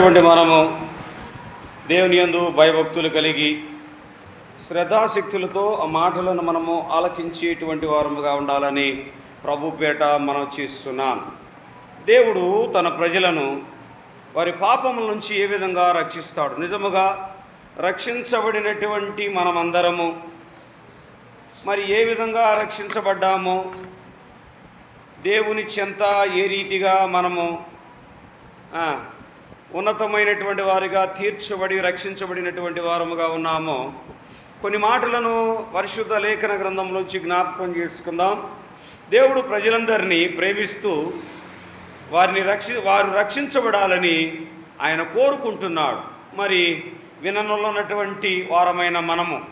అటువంటి మనము దేవుని యందు భయభక్తులు కలిగి శ్రద్ధాశక్తులతో ఆ మాటలను మనము ఆలకించేటువంటి వారముగా ఉండాలని ప్రభు పేట మనం చేస్తున్నాం దేవుడు తన ప్రజలను వారి పాపముల నుంచి ఏ విధంగా రక్షిస్తాడు? నిజముగా రక్షించబడినటువంటి మనమందరము మరి ఏ విధంగా రక్షించబడ్డాము దేవుని చెంత ఏ రీతిగా మనము ఉన్నతమైనటువంటి వారిగా తీర్చబడి రక్షించబడినటువంటి వారముగా ఉన్నామో. కొన్ని మాటలను పరిశుద్ధ లేఖన గ్రంథంలోంచి జ్ఞాపకం చేసుకుందాం. దేవుడు ప్రజలందరినీ ప్రేమిస్తూ వారిని రక్షి వారు రక్షించబడాలని ఆయన కోరుకుంటున్నాడు. మరి విననొల్లనటువంటి వారమైన మనము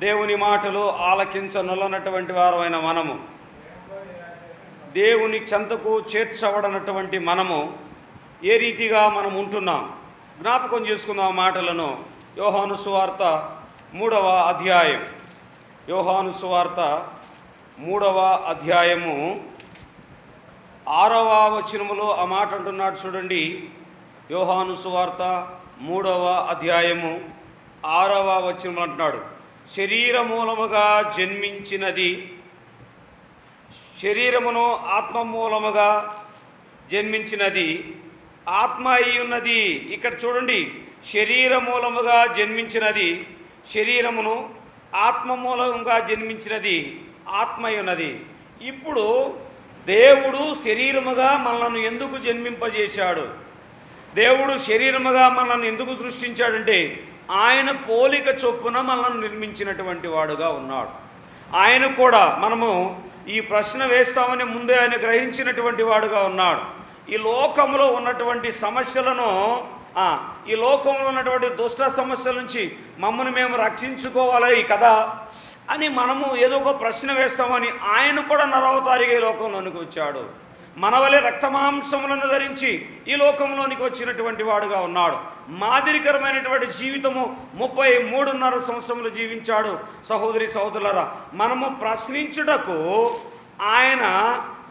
దేవుని మాటలు ఆలకించనొల్లనటువంటి వారమైన మనము దేవుని చెంతకు చేర్చబడనటువంటి మనము ఏ రీతిగా మనం ఉంటున్నాం? జ్ఞాపకం చేసుకుందాం ఆ మాటలను. యోహాను సువార్త మూడవ అధ్యాయం. యోహాను సువార్త మూడవ అధ్యాయము. ఆరవ వచనములో ఆ మాట అంటున్నాడు చూడండి. యోహాను సువార్త మూడవ అధ్యాయము ఆరవ వచనములు అంటున్నాడు. శరీర మూలముగా జన్మించినది శరీరమును ఆత్మ మూలముగా జన్మించినది ఆత్మ అయి ఉన్నది. ఇక్కడ చూడండి శరీర మూలముగా జన్మించినది. శరీరమును ఆత్మ మూలముగా జన్మించినది ఆత్మ అయి ఉన్నది. ఇప్పుడు దేవుడు శరీరముగా మనల్ని ఎందుకు జన్మింపజేశాడు? దేవుడు శరీరముగా మనల్ని ఎందుకు సృష్టించాడంటే ఆయన పోలిక చొప్పున మనల్ని నిర్మించినటువంటి వాడుగా ఉన్నాడు. ఆయన కూడా మనము ఈ ప్రశ్న వేస్తామని ముందే ఆయన గ్రహించినటువంటి వాడుగా ఉన్నాడు. ఈ లోకంలో ఉన్నటువంటి సమస్యలను ఈ లోకంలో ఉన్నటువంటి దుష్ట సమస్యల నుంచి మమ్మల్ని మేము రక్షించుకోవాలి కదా అని మనము ఏదో ఒక ప్రశ్న వేస్తామని ఆయన కూడా నరవతారిగా ఈ లోకంలోనికి వచ్చాడు. మనవలే రక్తమాంసములను ధరించి ఈ లోకంలోనికి వచ్చినటువంటి వాడుగా ఉన్నాడు. మాదిరికరమైనటువంటి జీవితము ముప్పై మూడున్నర సంవత్సరములు జీవించాడు. సహోదరి సహోదరులరా మనము ప్రశ్నించుటకు ఆయన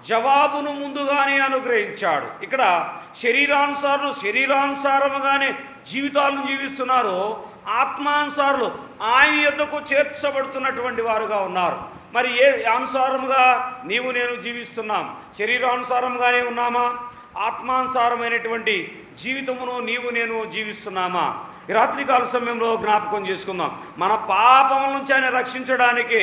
జవాబును ముందుగానే అనుగ్రహించాడు. ఇక్కడ శరీరానుసారులు శరీరానుసారముగానే జీవితాలను జీవిస్తున్నారు. ఆత్మానుసారులు ఆయన యొద్దకు చేర్చబడుతున్నటువంటి వారుగా ఉన్నారు. మరి ఏ అనుసారముగా నీవు నేను జీవిస్తున్నాం? శరీరానుసారంగానే ఉన్నామా? ఆత్మానుసారమైనటువంటి జీవితమును నీవు నేను జీవిస్తున్నామా? రాత్రికాల సమయంలో జ్ఞాపకం చేసుకుందాం. మన పాపముల నుంచి ఆయన రక్షించడానికి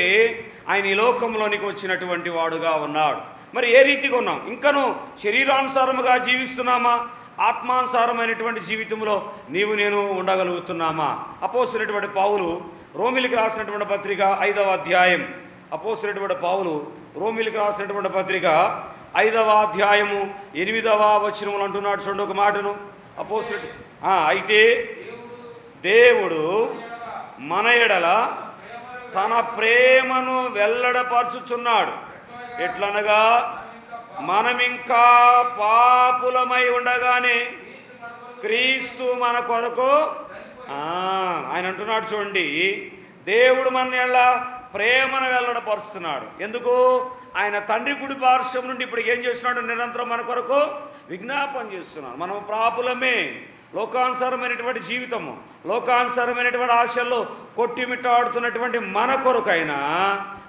ఆయన ఈ లోకంలోనికి వచ్చినటువంటి వాడుగా ఉన్నాడు. మరి ఏ రీతిగా ఉన్నాం? ఇంకను శరీరానుసారముగా జీవిస్తున్నామా? ఆత్మానుసారమైనటువంటి జీవితంలో నీవు నేను ఉండగలుగుతున్నామా? అపోసినటువంటి పావులు రోమిలికి రాసినటువంటి పత్రిక ఐదవ అధ్యాయం. అపోసినటువంటి పావులు రోమిలికి రాసినటువంటి పత్రిక ఐదవ అధ్యాయము ఎనిమిదవ వచనములు అంటున్నాడు చూడండి ఒక మాటను. అపోసినట్టు అయితే దేవుడు మన ఎడల తన ప్రేమను వెల్లడపరచుచున్నాడు. ఎట్లనగా మనమింకా పాపులమై ఉండగానే క్రీస్తు మన కొరకు ఆయన అంటున్నాడు చూడండి దేవుడు మన ఎలా ప్రేమను వెల్లడపరుస్తున్నాడు. ఎందుకు? ఆయన తండ్రి కుడి పార్శ్వం నుండి ఇప్పుడు ఏం చేస్తున్నాడు? నిరంతరం మన కొరకు విజ్ఞాపన చేస్తున్నాడు. మనం ప్రాపులమే లోకానుసారమైనటువంటి జీవితము లోకానుసారమైనటువంటి ఆశల్లో కొట్టిమిట్టాడుతున్నటువంటి మన కొరకైనా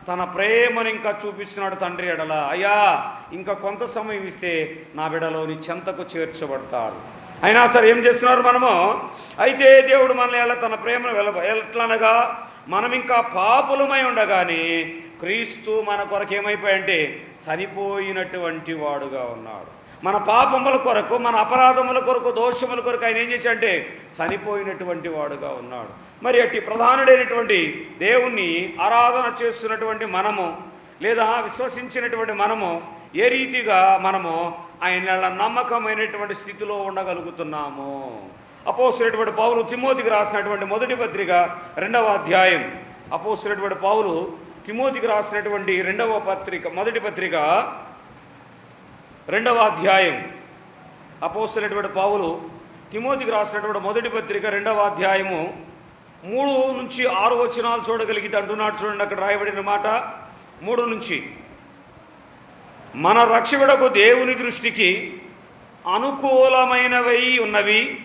తన ప్రేమను ఇంకా చూపిస్తున్నాడు తండ్రి ఎడల. అయ్యా ఇంకా కొంత సమయం ఇస్తే నా బిడలోని చెంతకు చేర్చబడతాడు. అయినా సరే ఏం చేస్తున్నారు మనము? అయితే దేవుడు మనల్ని ఎలా తన ప్రేమను వెల ఎట్లనగా మనం ఇంకా పాపులమై ఉండగానే క్రీస్తు మన కొరకు ఏమైపోయంటే చనిపోయినటువంటి వాడుగా ఉన్నాడు. మన పాపముల కొరకు మన అపరాధముల కొరకు దోషముల కొరకు ఆయన ఏం చేశాడంటే చనిపోయినటువంటి వాడుగా ఉన్నాడు. మరి అట్టి ప్రధానుడైనటువంటి దేవుణ్ణి ఆరాధన చేస్తున్నటువంటి మనము లేదా విశ్వసించినటువంటి మనము ఏ రీతిగా మనము ఆయన నమ్మకమైనటువంటి స్థితిలో ఉండగలుగుతున్నాము? అపోసినటువంటి పౌలు తిమోతికి రాసినటువంటి మొదటి పత్రిక రెండవ అధ్యాయం. అపోసినటువంటి పౌలు తిమోతికి రాసినటువంటి రెండవ పత్రిక మొదటి పత్రిక రెండవ అధ్యాయం. అపోసినటువంటి పావులు తిమోతికి రాసినటువంటి మొదటి పత్రిక రెండవ అధ్యాయము మూడు నుంచి ఆరు వచనాలు చూడగలిగితే అంటున్నాడు చూడండి అక్కడ రాయబడిన మాట మూడు నుంచి. మన రక్షకుడకు దేవుని దృష్టికి అనుకూలమైనవై ఉన్నవి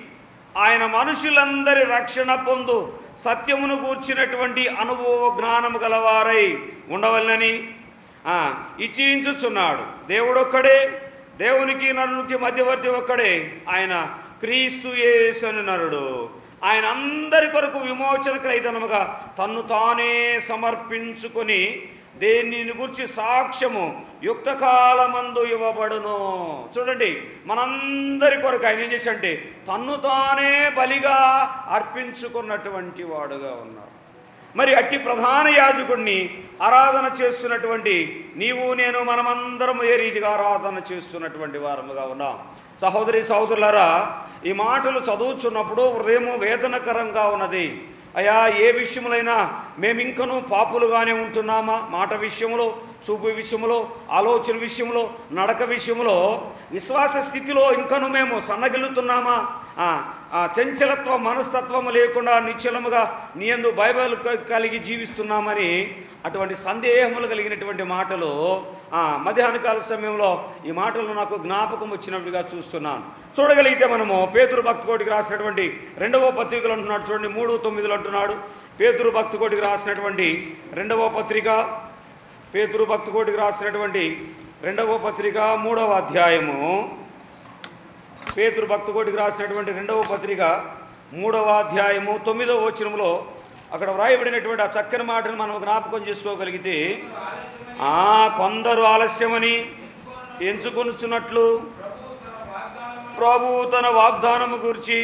ఆయన మనుషులందరి రక్షణ పొందు సత్యమును గూర్చినటువంటి అనుభవ జ్ఞానము గలవారై ఉండవల్లని ఇచ్చించుచున్నాడు దేవుడొక్కడే దేవునికి నరునికి మధ్యవర్తి ఒక్కడే ఆయన క్రీస్తు యేసని నరుడు. ఆయన అందరి కొరకు విమోచన క్రైతనముగా తన్ను తానే సమర్పించుకొని దేనిని గురించి సాక్ష్యము యుక్త కాలమందు ఇవ్వబడును. చూడండి మనందరి కొరకు ఆయన ఏం చేశాడంటే తన్ను తానే బలిగా అర్పించుకున్నటువంటి వాడుగా ఉన్నారు. మరి అట్టి ప్రధాన యాజకుడిని ఆరాధన చేస్తున్నటువంటి నీవు నేను మనమందరం ఏ రీతిగా ఆరాధన చేస్తున్నటువంటి వారముగా ఉన్నాం. సహోదరి సహోదరులారా ఈ మాటలు చదువుచున్నప్పుడు హృదయము వేదనకరంగా ఉన్నది. అయా ఏ విషయములైనా మేమింకనూ పాపులుగానే ఉంటున్నామా? మాట విషయంలో చూపు విషయంలో ఆలోచన విషయంలో నడక విషయంలో విశ్వాస స్థితిలో ఇంకను మేము సన్నగిల్లుతున్నామా? చంచలత్వ మనస్తత్వము లేకుండా నిశ్చలముగా నీయందు బైబిల్ కలిగి జీవిస్తున్నామని అటువంటి సందేహములు కలిగినటువంటి మాటలు ఆ, మధ్యాహ్న కాల సమయంలో ఈ మాటలు నాకు జ్ఞాపకం వచ్చినట్టుగా చూస్తున్నాను. చూడగలిగితే మనము పేతురు భక్తి కోటికి రాసినటువంటి రెండవ పత్రికలు అంటున్నాడు. చూడండి మూడు తొమ్మిదిలో అంటున్నాడు. పేతురు భక్తి కోటికి రాసినటువంటి రెండవ పత్రిక పేతురు భక్తి కోటికి రాసినటువంటి రెండవ పత్రిక మూడవ అధ్యాయము. పేతురు భక్తుకోటికి రాసినటువంటి రెండవ పత్రిక మూడవ అధ్యాయము తొమ్మిదవ వచనంలో అక్కడ వ్రాయబడినటువంటి ఆ చక్కని మాటను మనం జ్ఞాపకం చేసుకోగలిగితే ఆ కొందరు ఆలస్యమని ఎంచుకొనుచున్నట్లు ప్రభు తన వాగ్దానము గురించి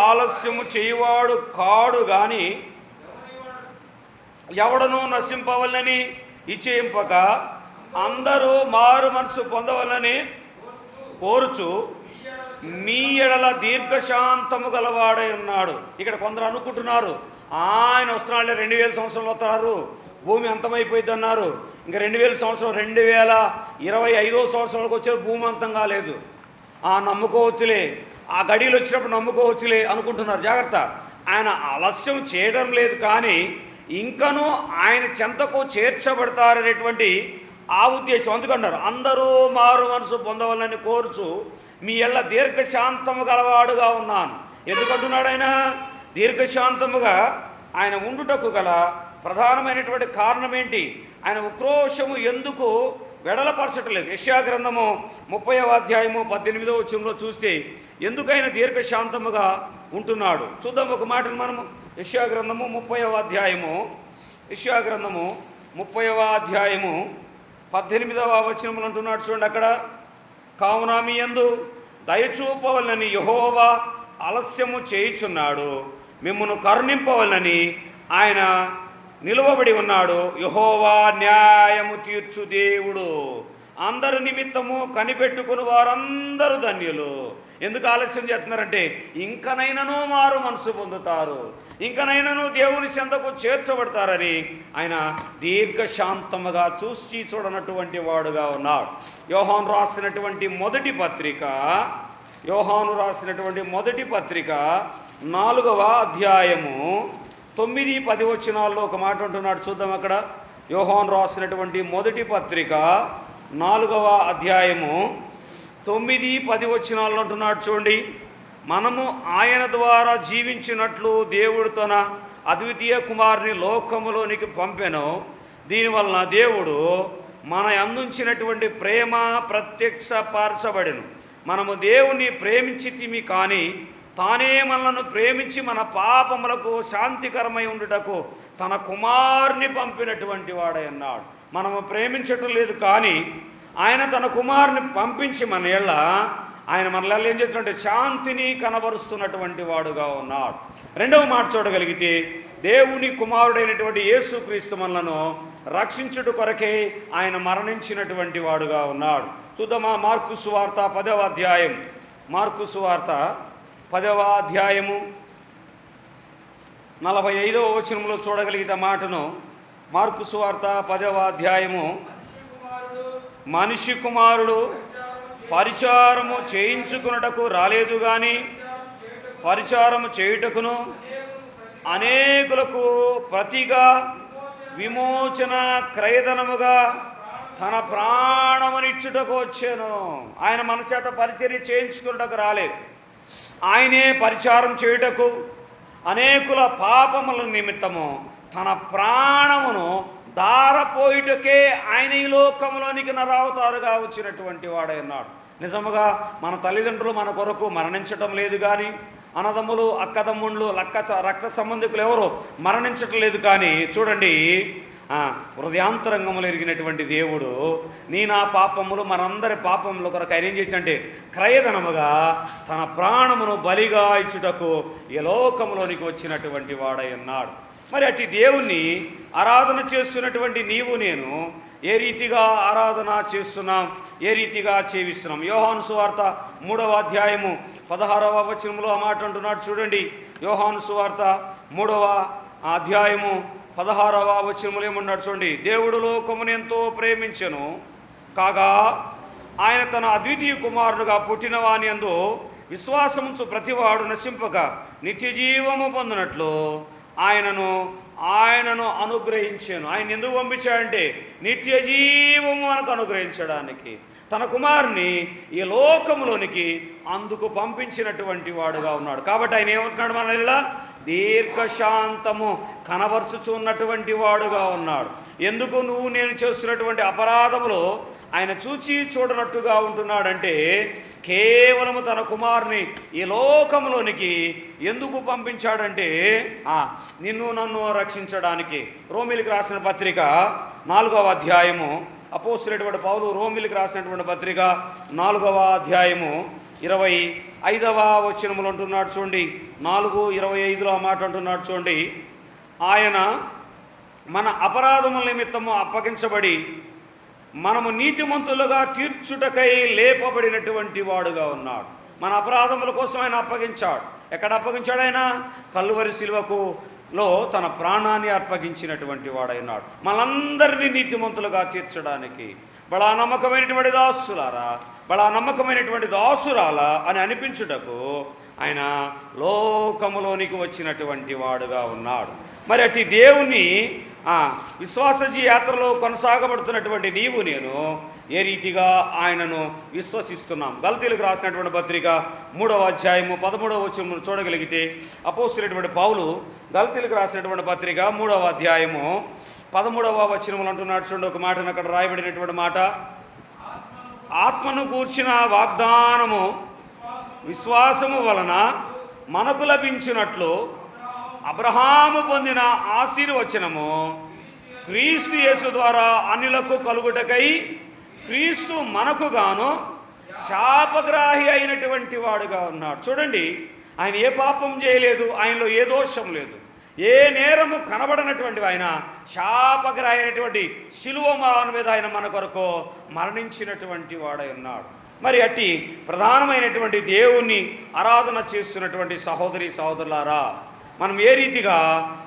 ఆలస్యము చేయవాడు కాడు గాని ఎవడను నశింపవల్లని ఇచ్చేయింపక అందరూ మారు మనసు పొందవలని కోరుచు మీ ఎడల దీర్ఘశాంతము గలవాడై ఉన్నాడు. ఇక్కడ కొందరు అనుకుంటున్నారు ఆయన వస్తున్నాళ్ళే రెండు వేల సంవత్సరాలు వస్తారు భూమి అంతమైపోయింది అన్నారు ఇంకా రెండు వేల సంవత్సరం రెండు వేల ఇరవై ఐదో సంవత్సరాలకు వచ్చే భూమి అంతం కాలేదు. ఆ నమ్ముకోవచ్చులే. ఆ గడియలు వచ్చినప్పుడు నమ్ముకోవచ్చులే అనుకుంటున్నారు. జాగ్రత్త. ఆయన ఆలస్యం చేయడం లేదు కానీ ఇంకనూ ఆయన చెంతకు చేర్చబడతారనేటువంటి ఆ ఉద్దేశం. అందుకన్నారు అందరూ మారు మనసు పొందవాలని కోరుచు మీ ఎల్ల దీర్ఘశాంతము గలవాడుగా ఉన్నాను. ఎందుకంటున్నాడు ఆయన? దీర్ఘశాంతముగా ఆయన ఉండుటకు గల ప్రధానమైనటువంటి కారణం ఏంటి ఆయన ఉక్రోషము ఎందుకు వెడలపరచట్లేదు? యశ్యా గ్రంథము ముప్పై అధ్యాయము పద్దెనిమిదో వచ్చంలో చూస్తే ఎందుకైనా దీర్ఘశాంతముగా ఉంటున్నాడు? చూద్దాం ఒక మాటను మనము. యశ్యా గ్రంథము ముప్పై అధ్యాయము. యశ్యా గ్రంథము ముప్పై అధ్యాయము పద్దెనిమిదవ వచనములు అంటున్నాడు చూడండి అక్కడ. కావున మీ యందు దయచూపవలనని యహోవా ఆలస్యము చేయుచున్నాడు. మిమ్మను కరుణింపవలనని ఆయన నిలువబడి ఉన్నాడు. యహోవా న్యాయము తీర్చు దేవుడు. అందరి నిమిత్తము కనిపెట్టుకుని వారందరూ ధన్యులు. ఎందుకు ఆలస్యం చేస్తున్నారంటే ఇంకనైనాను మారు మనసు పొందుతారు. ఇంకనైనాను దేవుని చెంతకు చేర్చబడతారని ఆయన దీర్ఘశాంతముగా చూసి చూడనటువంటి వాడుగా ఉన్నాడు. యోహాను రాసినటువంటి మొదటి పత్రిక యోహాను రాసినటువంటి మొదటి పత్రిక నాలుగవ అధ్యాయము తొమ్మిది పది వచనాల్లో ఒక మాట ఉంటున్నాడు చూద్దాం అక్కడ. యోహాన్ రాసినటువంటి మొదటి పత్రిక నాలుగవ అధ్యాయము తొమ్మిది పది వచనాల్లో అంటున్నాడు చూడండి. మనము ఆయన ద్వారా జీవించినట్లు దేవుడు తన అద్వితీయ కుమారుని లోకములోనికి పంపెను. దీనివలన దేవుడు మన అందించినటువంటి ప్రేమ ప్రత్యక్షపరచబడెను మనము దేవుని ప్రేమించితిమి కానీ తానే మనలను ప్రేమించి మన పాపములకు శాంతికరమై ఉండుటకు తన కుమారుని పంపినటువంటి వాడై అన్నాడు మనము ప్రేమించటం లేదు కానీ ఆయన తన కుమారుని పంపించి మన ఎళ్ళ ఆయన మనల్ని ఏం చేస్తుంటే శాంతిని కనబరుస్తున్నటువంటి వాడుగా ఉన్నాడు. రెండవ మాట చూడగలిగితే దేవుని కుమారుడైనటువంటి యేసుక్రీస్తు మనలను రక్షించుట కొరకే ఆయన మరణించినటువంటి వాడుగా ఉన్నాడు. చూద్దామా మార్కు సువార్త పదవ అధ్యాయం మార్కు సువార్త పదవ అధ్యాయము. నలభై ఐదవ వచనంలో చూడగలిగిన మాటను మార్కు సువార్త పదవ అధ్యాయము. మనిషి కుమారుడు పరిచారము చేయించుకున్నటకు రాలేదు కానీ పరిచారము చేయుటకును అనేకులకు ప్రతిగా విమోచన క్రయధనముగా తన ప్రాణమునిచ్చుటకు వచ్చాను. ఆయన మన చేత పరిచర్య చేయించుకున్నటకు రాలేదు. ఆయనే పరిచారం చేయుటకు అనేకుల పాపముల నిమిత్తము తన ప్రాణమును దారపోయిటకే ఆయన ఈ లోకంలోనికి నరావతారుగా వచ్చినటువంటి వాడై ఉన్నాడు. నిజముగా మన తల్లిదండ్రులు మన కొరకు మరణించటం లేదు కానీ అన్నదమ్ములు అక్కదమ్ముళ్ళు లక్క రక్త సంబంధికులు ఎవరు మరణించటం లేదు కానీ చూడండి హృదయాంతరంగములు ఎరిగినటువంటి దేవుడు నీ నా పాపములు మనందరి పాపములు కొరకు ఆయన ఏం చేసినంటే క్రయధనముగా తన ప్రాణమును బలిగా ఇచ్చుటకు ఈ వచ్చినటువంటి వాడై ఉన్నాడు. మరి అట్టి దేవుణ్ణి ఆరాధన చేస్తున్నటువంటి నీవు నేను ఏ రీతిగా ఆరాధన చేస్తున్నాం ఏ రీతిగా చేవిస్తున్నాం యోహాను సువార్త మూడవ అధ్యాయము పదహారవ వచనంలో ఆ మాట అంటున్నాడు. చూడండి యోహాను సువార్త మూడవ అధ్యాయము పదహారవ వచనములు ఏమన్నాడు చూడండి. దేవుడు లోకమును ఎంతో ప్రేమించను. కాగా ఆయన తన అద్వితీయ కుమారుడుగా పుట్టినవాని అందు విశ్వాసముంచు ప్రతివాడు నశింపక నిత్య జీవము పొందినట్లు ఆయనను ఆయనను అనుగ్రహించాను. ఆయన ఎందుకు పంపించాడంటే నిత్య జీవము మనకు అనుగ్రహించడానికి. తన కుమారుని ఈ లోకంలోనికి అందుకు పంపించినటువంటి వాడుగా ఉన్నాడు. కాబట్టి ఆయన ఏమంటున్నాడు మన ఇలా దీర్ఘశాంతము కనబరుచుచున్నటువంటి వాడుగా ఉన్నాడు. ఎందుకు నువ్వు నేను చేస్తున్నటువంటి అపరాధములో ఆయన చూచి చూడనట్టుగా ఉంటున్నాడంటే కేవలము తన కుమారుని ఈ లోకంలోనికి ఎందుకు పంపించాడంటే ఆ, నిన్ను నన్ను రక్షించడానికి. రోమిలికి రాసిన పత్రిక నాలుగవ అధ్యాయము అపోసినటువంటి పౌలు రోమిలికి రాసినటువంటి పత్రిక నాలుగవ అధ్యాయము ఇరవై ఐదవ వచనములు అంటున్నాడు చూడండి. నాలుగు ఇరవై ఐదులో ఆ మాట అంటున్నాడు చూడండి. ఆయన మన అపరాధముల నిమిత్తము అప్పగించబడి మనము నీతిమంతులుగా తీర్చుటకై లేపబడినటువంటి వాడుగా ఉన్నాడు. మన అపరాధముల కోసం ఆయన అప్పగించాడు. ఎక్కడ అప్పగించాడు ఆయన? కల్లువరి శిల్వకు లో తన ప్రాణాన్ని అర్పగించినటువంటి వాడైనాడు. మనందరినీ నీతిమంతులుగా తీర్చడానికి బడా నమ్మకమైనటువంటి దాసులారా బడా నమ్మకమైనటువంటి దాసురాలా అని అనిపించుటకు ఆయన లోకములోనికి వచ్చినటువంటి వాడుగా ఉన్నాడు. మరి అటు దేవుని విశ్వాసజీ యాత్రలో కొనసాగబడుతున్నటువంటి నీవు నేను ఏ రీతిగా ఆయనను విశ్వసిస్తున్నాం? గల్తీలకు రాసినటువంటి పత్రిక మూడవ అధ్యాయము పదమూడవ వచనము చూడగలిగితే అపోసినటువంటి పౌలు గల్తీలకు రాసినటువంటి పత్రిక మూడవ అధ్యాయము పదమూడవ వచనములు అంటున్నాడు చూడండి ఒక మాటను అక్కడ రాయబడినటువంటి మాట. ఆత్మను కూర్చిన వాగ్దానము విశ్వాసము వలన మనకు లభించినట్లు అబ్రహాము పొందిన ఆశీర్వచనము క్రీస్తు యేసు ద్వారా అనిలకు కలుగుటకై క్రీస్తు మనకు గాను శాపగ్రాహి అయినటువంటి వాడుగా ఉన్నాడు. చూడండి ఆయన ఏ పాపం చేయలేదు ఆయనలో ఏ దోషం లేదు. ఏ నేరము కనబడనటువంటి ఆయన శాపగ్రహైనటువంటి శిలువ మాన మీద ఆయన మన కొరకు మరణించినటువంటి వాడై ఉన్నాడు. మరి అట్టి ప్రధానమైనటువంటి దేవుణ్ణి ఆరాధన చేస్తున్నటువంటి సహోదరి సహోదరులారా మనం ఏ రీతిగా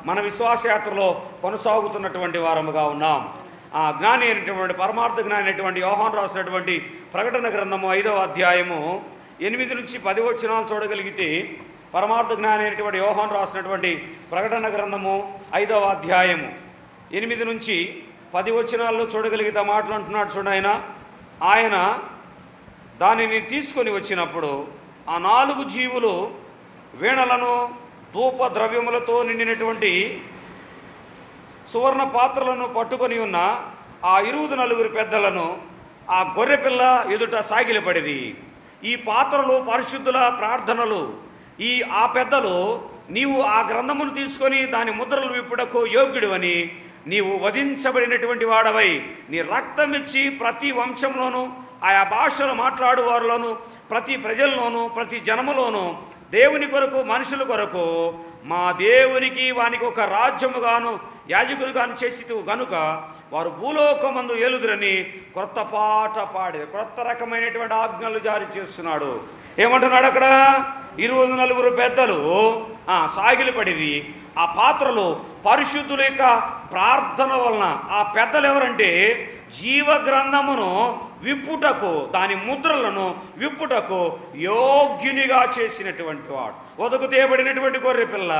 మన విశ్వాసయాత్రలో కొనసాగుతున్నటువంటి వారముగా ఉన్నాం. ఆ జ్ఞాని అయినటువంటి పరమార్థ జ్ఞాని అయినటువంటి యోహాన్ రాసినటువంటి ప్రకటన గ్రంథము ఐదవ అధ్యాయము ఎనిమిది నుంచి పది వచనాలు చూడగలిగితే పరమార్థ జ్ఞాని అనేటువంటి యోహాన్ రాసినటువంటి ప్రకటన గ్రంథము ఐదవ అధ్యాయము. ఎనిమిది నుంచి పది వచనాల్లో చూడగలిగితే మాటలు అంటున్నాడు చూడ ఆయన. ఆయన దానిని తీసుకొని వచ్చినప్పుడు ఆ నాలుగు జీవులు వీణలను ధూప ద్రవ్యములతో నిండినటువంటి సువర్ణ పాత్రలను పట్టుకొని ఉన్న ఆ ఇరువుదు నలుగురు పెద్దలను ఆ గొర్రెపిల్ల ఎదుట సాగిలపడిది ఈ పాత్రలు పరిశుద్ధుల ప్రార్థనలు. ఈ ఆ పెద్దలు నీవు ఆ గ్రంథమును తీసుకొని దాని ముద్రలు విప్పుడకు యోగ్యుడు అని నీవు వధించబడినటువంటి వాడవై నీ రక్తమిచ్చి ప్రతి వంశంలోనూ ఆయా భాషలు మాట్లాడు వారిలోనూ ప్రతి ప్రజల్లోనూ ప్రతి జనములోనూ దేవుని కొరకు మనుషుల కొరకు మా దేవునికి వానికి ఒక రాజ్యముగాను యాజకులుగాను చేసి గనుక వారు భూలోకమందు ఏలుదురని క్రొత్త పాట పాడి క్రొత్త రకమైనటువంటి ఆజ్ఞలు జారీ చేస్తున్నాడు. ఏమంటున్నాడు అక్కడ? ఇరవై నలుగురు పెద్దలు సాగిలి పడిది ఆ పాత్రలు పరిశుద్ధుల యొక్క ప్రార్థన వలన ఆ పెద్దలు ఎవరంటే జీవ గ్రంథమును విప్పుటకు దాని ముద్రలను విప్పుటకు యోగ్యునిగా చేసినటువంటి వాడు. ఒదకు తేబడినటువంటి గొర్రె పిల్ల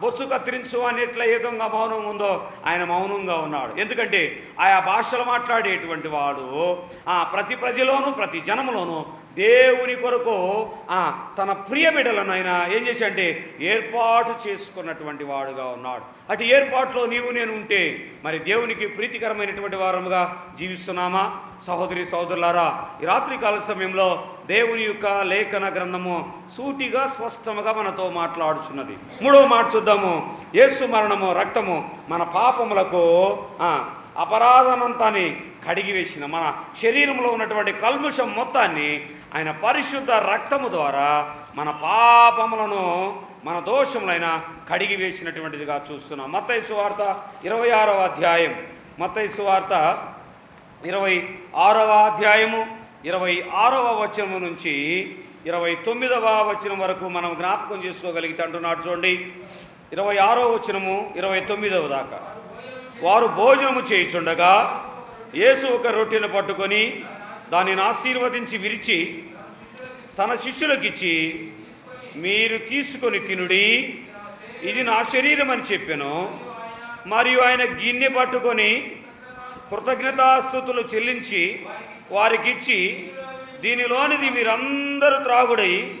బొచ్చు కత్తిరించు అని ఎట్లా ఏ విధంగా మౌనం ఉందో ఆయన మౌనంగా ఉన్నాడు. ఎందుకంటే ఆయా భాషలు మాట్లాడేటువంటి వాడు ప్రతి ప్రజలోను ప్రతి జనంలోనూ దేవుని కొరకు తన ప్రియ బిడ్డలను ఆయన ఏం చేశాడంటే ఏర్పాటు చేసుకున్నటువంటి వాడుగా ఉన్నాడు. అటు ఏర్పాటులో నీవు నేను ఉంటే మరి దేవునికి ప్రీతికరమైనటువంటి వారముగా జీవిస్తున్నామా? సహోదరి సహోదరులారా ఈ రాత్రి కాల సమయంలో దేవుని యొక్క లేఖన గ్రంథము సూటిగా స్పష్టముగా మనతో మాట్లాడుచున్నది. మూడవ మాట చూద్దాము. యేసు మరణము రక్తము మన పాపములకు అపరాధనంతాన్ని కడిగివేసిన మన శరీరంలో ఉన్నటువంటి కల్ముషం మొత్తాన్ని ఆయన పరిశుద్ధ రక్తము ద్వారా మన పాపములను మన దోషములైన కడిగి వేసినటువంటిదిగా చూస్తున్నాం. మత్తయి వార్త ఇరవై ఆరవ అధ్యాయం. మత్తయి వార్త ఇరవై ఆరవ అధ్యాయము ఇరవై ఆరవ వచనము నుంచి ఇరవై తొమ్మిదవ వచనం వరకు మనం జ్ఞాపకం చేసుకోగలిగితే అంటున్నాడు చూడండి. ఇరవై ఆరో వచనము ఇరవై తొమ్మిదవ దాకా. వారు భోజనము చేయుచుండగా యేసు ఒక రొట్టెను పట్టుకొని దానిని ఆశీర్వదించి విరిచి తన శిష్యులకిచ్చి మీరు తీసుకొని తినుడి. ఇది నా శరీరం అని చెప్పాను. మరియు ఆయన గిన్నె పట్టుకొని కృతజ్ఞతాస్థుతులు చెల్లించి వారికిచ్చి దీనిలోనిది మీరందరూ త్రాగుడై.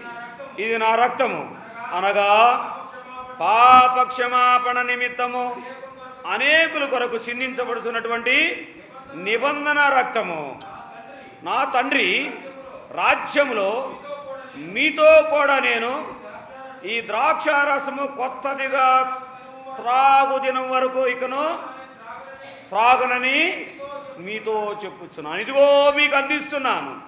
ఇది నా రక్తము. అనగా పాప క్షమాపణ నిమిత్తము. అనేకుల కొరకు చిందించబడుతున్నటువంటి నిబంధన రక్తము. నా తండ్రి రాజ్యంలో మీతో కూడా నేను ఈ ద్రాక్షారసము కొత్తదిగా త్రాగు దినం వరకు ఇకను త్రాగునని మీతో చెప్పుచున్నాను. ఇదిగో మీకు అందిస్తున్నాను.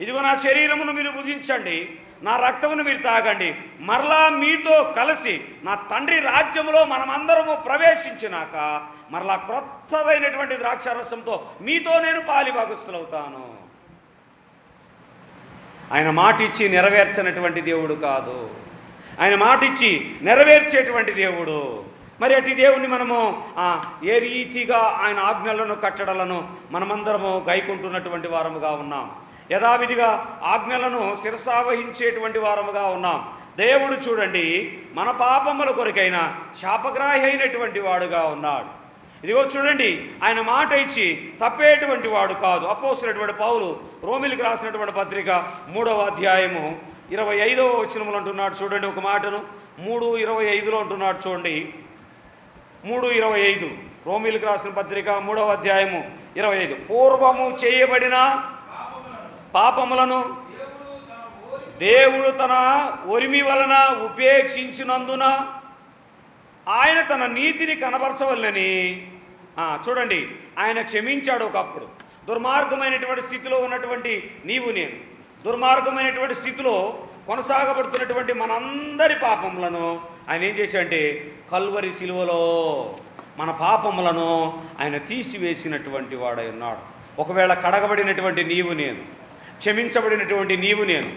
ఇదిగో నా శరీరమును మీరు భుజించండి నా రక్తమును మీరు తాగండి. మరలా మీతో కలిసి నా తండ్రి రాజ్యంలో మనమందరము ప్రవేశించినాక మరలా క్రొత్తదైనటువంటి ద్రాక్షారసంతో మీతో నేను పాలిభాగస్తులవుతాను ఆయన మాట ఇచ్చి నెరవేర్చనటువంటి దేవుడు కాదు. ఆయన మాట ఇచ్చి నెరవేర్చేటువంటి దేవుడు. మరి అటు దేవుని మనము ఏ రీతిగా ఆయన ఆజ్ఞలను కట్టడలను మనమందరము గైకుంటున్నటువంటి వారముగా ఉన్నాం. యథావిధిగా ఆజ్ఞలను శిరసావహించేటువంటి వారముగా ఉన్నాం. దేవుడు చూడండి మన పాపముల కొరకైన శాపగ్రాహి అయినటువంటి వాడుగా ఉన్నాడు. ఇదిగో చూడండి ఆయన మాట ఇచ్చి తప్పేటువంటి వాడు కాదు. అపోసినటువంటి పౌలు రోమిలికి రాసినటువంటి పత్రిక మూడవ అధ్యాయము ఇరవై ఐదవ వచనములు అంటున్నాడు చూడండి ఒక మాటను. మూడు ఇరవై ఐదులో అంటున్నాడు చూడండి. మూడు ఇరవై ఐదు. రోమిలికి రాసిన పత్రిక మూడవ అధ్యాయము ఇరవై ఐదు. పూర్వము చేయబడిన పాపములను దేవుడు తన ఒరిమి వలన ఉపేక్షించినందున ఆయన తన నీతిని కనబరచవల్లని. చూడండి ఆయన క్షమించాడు ఒకప్పుడు. దుర్మార్గమైనటువంటి స్థితిలో ఉన్నటువంటి నీవు నేను. దుర్మార్గమైనటువంటి స్థితిలో కొనసాగబడుతున్నటువంటి మనందరి పాపములను ఆయన ఏం చేశాడంటే కల్వరి శిలువలో మన పాపములను ఆయన తీసివేసినటువంటి వాడై ఉన్నాడు. ఒకవేళ కడగబడినటువంటి నీవు నేను క్షమించబడినటువంటి నీవు నేను.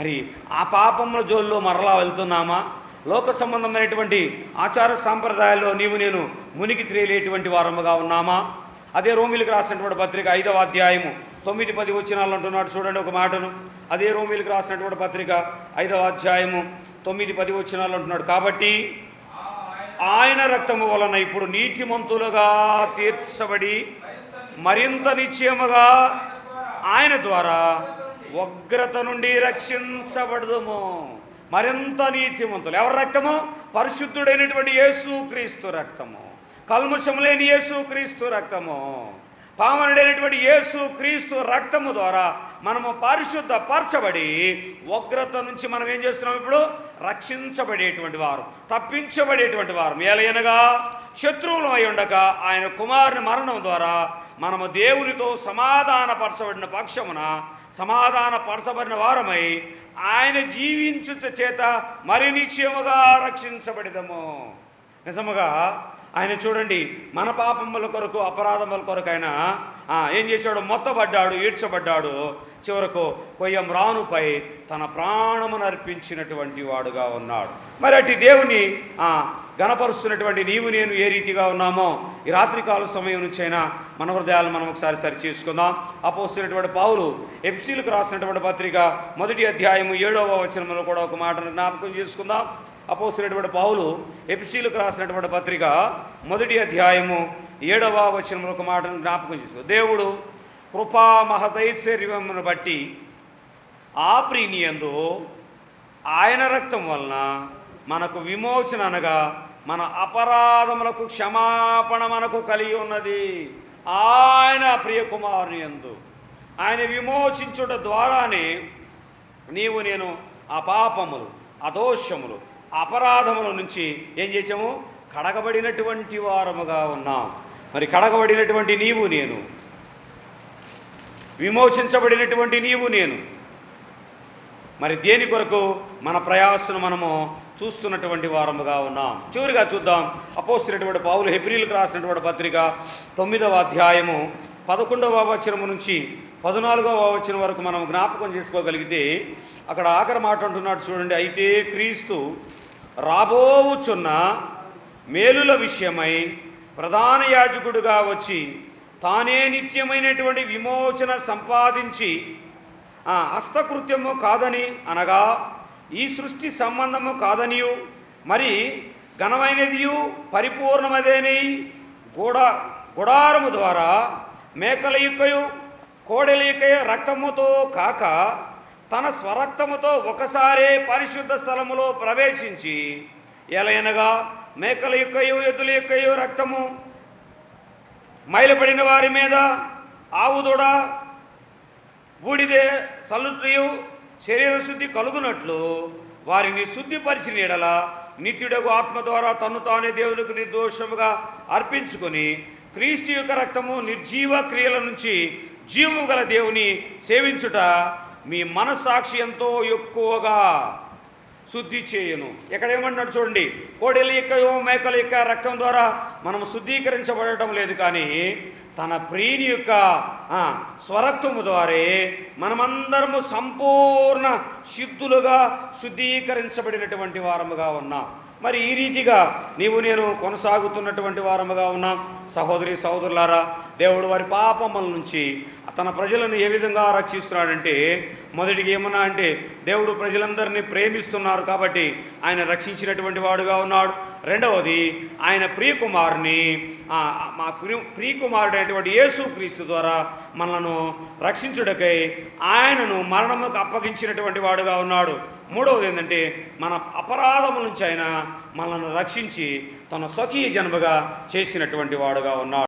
మరి ఆ పాపముల జోల్లో మరలా వెళ్తున్నామా? లోక సంబంధమైనటువంటి ఆచార సాంప్రదాయాల్లో నీవు నేను మునిగి త్రేలేటువంటి వారముగా ఉన్నామా? అదే రోమిలకు రాసినటువంటి పత్రిక ఐదవ అధ్యాయము తొమ్మిది పది వచ్చినాలు అంటున్నాడు. చూడండి ఒక మాటను. అదే రోమిలకు రాసినటువంటి పత్రిక ఐదవ అధ్యాయము తొమ్మిది పది వచ్చినాలు అంటున్నాడు. కాబట్టి ఆయన రక్తము వలన ఇప్పుడు నీతిమంతులుగా తీర్చబడి మరింత నిశ్చయముగా ఆయన ద్వారా ఉగ్రత నుండి రక్షించబడదుము. మరింత నీతిమంతులు. ఎవరి రక్తము? పరిశుద్ధుడైనటువంటి యేసు క్రీస్తు రక్తము. కల్ముషం లేని యేసు క్రీస్తు రక్తము. పావనుడైనటువంటి యేసు క్రీస్తు రక్తము ద్వారా మనము పరిశుద్ధ పరచబడి ఉగ్రత నుంచి మనం ఏం చేస్తున్నాం ఇప్పుడు? రక్షించబడేటువంటి వారు. తప్పించబడేటువంటి వారు. ఏలయనగా శత్రువులు అయి ఉండక ఆయన కుమారుని మరణం ద్వారా మనము దేవునితో సమాధానపరచబడిన పక్షమున సమాధాన పరచబడిన వారమై ఆయన జీవించుట చేత మరి నిశ్చయముగా రక్షించబడిదము. నిజముగా ఆయన చూడండి మన పాపముల కొరకు అపరాధముల కొరకు ఆయన ఏం చేశాడు? మొత్తబడ్డాడు ఈడ్చబడ్డాడు. చివరకు కొయ్యం రానుపై తన ప్రాణమును అర్పించినటువంటి వాడుగా ఉన్నాడు. మరి అటు దేవుని గణపరుస్తున్నటువంటి నీవు నేను ఏ రీతిగా ఉన్నామో ఈ రాత్రికాల సమయం నుంచైనా మన హృదయాలు మనం ఒకసారి సరి చేసుకుందాం. అపోస్తున్నటువంటి పావులు ఎఫ్సీలకు రాసినటువంటి పత్రిక మొదటి అధ్యాయము ఏడవ వచనంలో కూడా ఒక మాటను జ్ఞాపకం చేసుకుందాం. అపోసినటువంటి పావులు ఎపిసీలకు రాసినటువంటి పత్రిక మొదటి అధ్యాయము ఏడవ వచనంలో ఒక మాటను జ్ఞాపకం చేసుకో. దేవుడు కృపా మహదైశ్వర్యమును బట్టి ఆ ప్రీనియందు ఆయన రక్తం వలన మనకు విమోచన అనగా మన అపరాధములకు క్షమాపణ మనకు కలిగి ఉన్నది. ఆయన ప్రియకుమారుని ఎందు ఆయన విమోచించుట ద్వారానే నీవు నేను ఆ పాపములు అదోషములు అపరాధముల నుంచి ఏం చేసాము కడగబడినటువంటి వారముగా ఉన్నాం. మరి కడగబడినటువంటి నీవు నేను. విమోచించబడినటువంటి నీవు నేను. మరి దేని కొరకు? మన ప్రయాసను మనము చూస్తున్నటువంటి వారముగా ఉన్నాం. చివరిగా చూద్దాం. అపోసినటువంటి పావులు హెబ్రిల్కి రాసినటువంటి పత్రిక తొమ్మిదవ అధ్యాయము పదకొండవ వచనము నుంచి పద్నాలుగవ వచనం వరకు మనం జ్ఞాపకం చేసుకోగలిగితే అక్కడ ఆఖరి మాట అంటున్నాడు చూడండి. అయితే క్రీస్తు రాబోవుచున్న మేలుల విషయమై ప్రధాన యాజకుడుగా వచ్చి తానే నిత్యమైనటువంటి విమోచన సంపాదించి హస్తకృత్యము కాదని అనగా ఈ సృష్టి సంబంధము కాదనియు మరి ఘనమైనదియు పరిపూర్ణమదేని గూడ గుడారము ద్వారా మేకల యొక్కయు కోడెల యొక్క రక్తముతో కాక తన స్వరక్తముతో ఒకసారే పరిశుద్ధ స్థలములో ప్రవేశించి ఎలయనగా మేకల యొక్కయో ఎద్దుల యొక్కయో రక్తము మైలపడిన వారి మీద ఆవుదూడ బూడిదే చల్లుతూ శరీర శుద్ధి కలుగునట్లు వారిని శుద్ధిపరిచిన ఎడల నిత్యుడకు ఆత్మ ద్వారా తను తానే దేవునికి నిర్దోషముగా అర్పించుకొని క్రీస్తు యొక్క రక్తము నిర్జీవ క్రియల నుంచి జీవము గల దేవుని సేవించుట మీ మనస్సాక్షి ఎంతో ఎక్కువగా శుద్ధి చేయను. ఇక్కడ ఏమంటున్నాడు చూడండి కోడెల యొక్క మేకల యొక్క రక్తం ద్వారా మనం శుద్ధీకరించబడటం లేదు కానీ తన ప్రియుని యొక్క స్వరత్వము ద్వారే మనమందరము సంపూర్ణ శుద్ధులుగా శుద్ధీకరించబడినటువంటి వారముగా ఉన్నాం. మరి ఈ రీతిగా నీవు నేను కొనసాగుతున్నటువంటి వారముగా ఉన్నాం. సహోదరి సహోదరులారా దేవుడు వారి పాపముల నుంచి తన ప్రజలను ఏ విధంగా రక్షిస్తున్నాడంటే మొదటికి ఏమన్నా అంటే దేవుడు ప్రజలందరినీ ప్రేమిస్తున్నారు కాబట్టి ఆయన రక్షించినటువంటి వాడుగా ఉన్నాడు. రెండవది ఆయన ప్రియకుమారుని మా ప్రియ ప్రియకుమారుడైనటువంటి యేసు క్రీస్తు ద్వారా మనలను రక్షించుడకై ఆయనను మరణముకు అప్పగించినటువంటి వాడుగా ఉన్నాడు. మూడవది ఏంటంటే మన అపరాధముల నుంచి ఆయన మనల్ని రక్షించి తన స్వకీయ జన్మగా చేసినటువంటి వాడుగా ఉన్నాడు.